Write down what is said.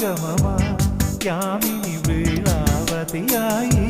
ആഗമമാ Yami വേളാവതിയായി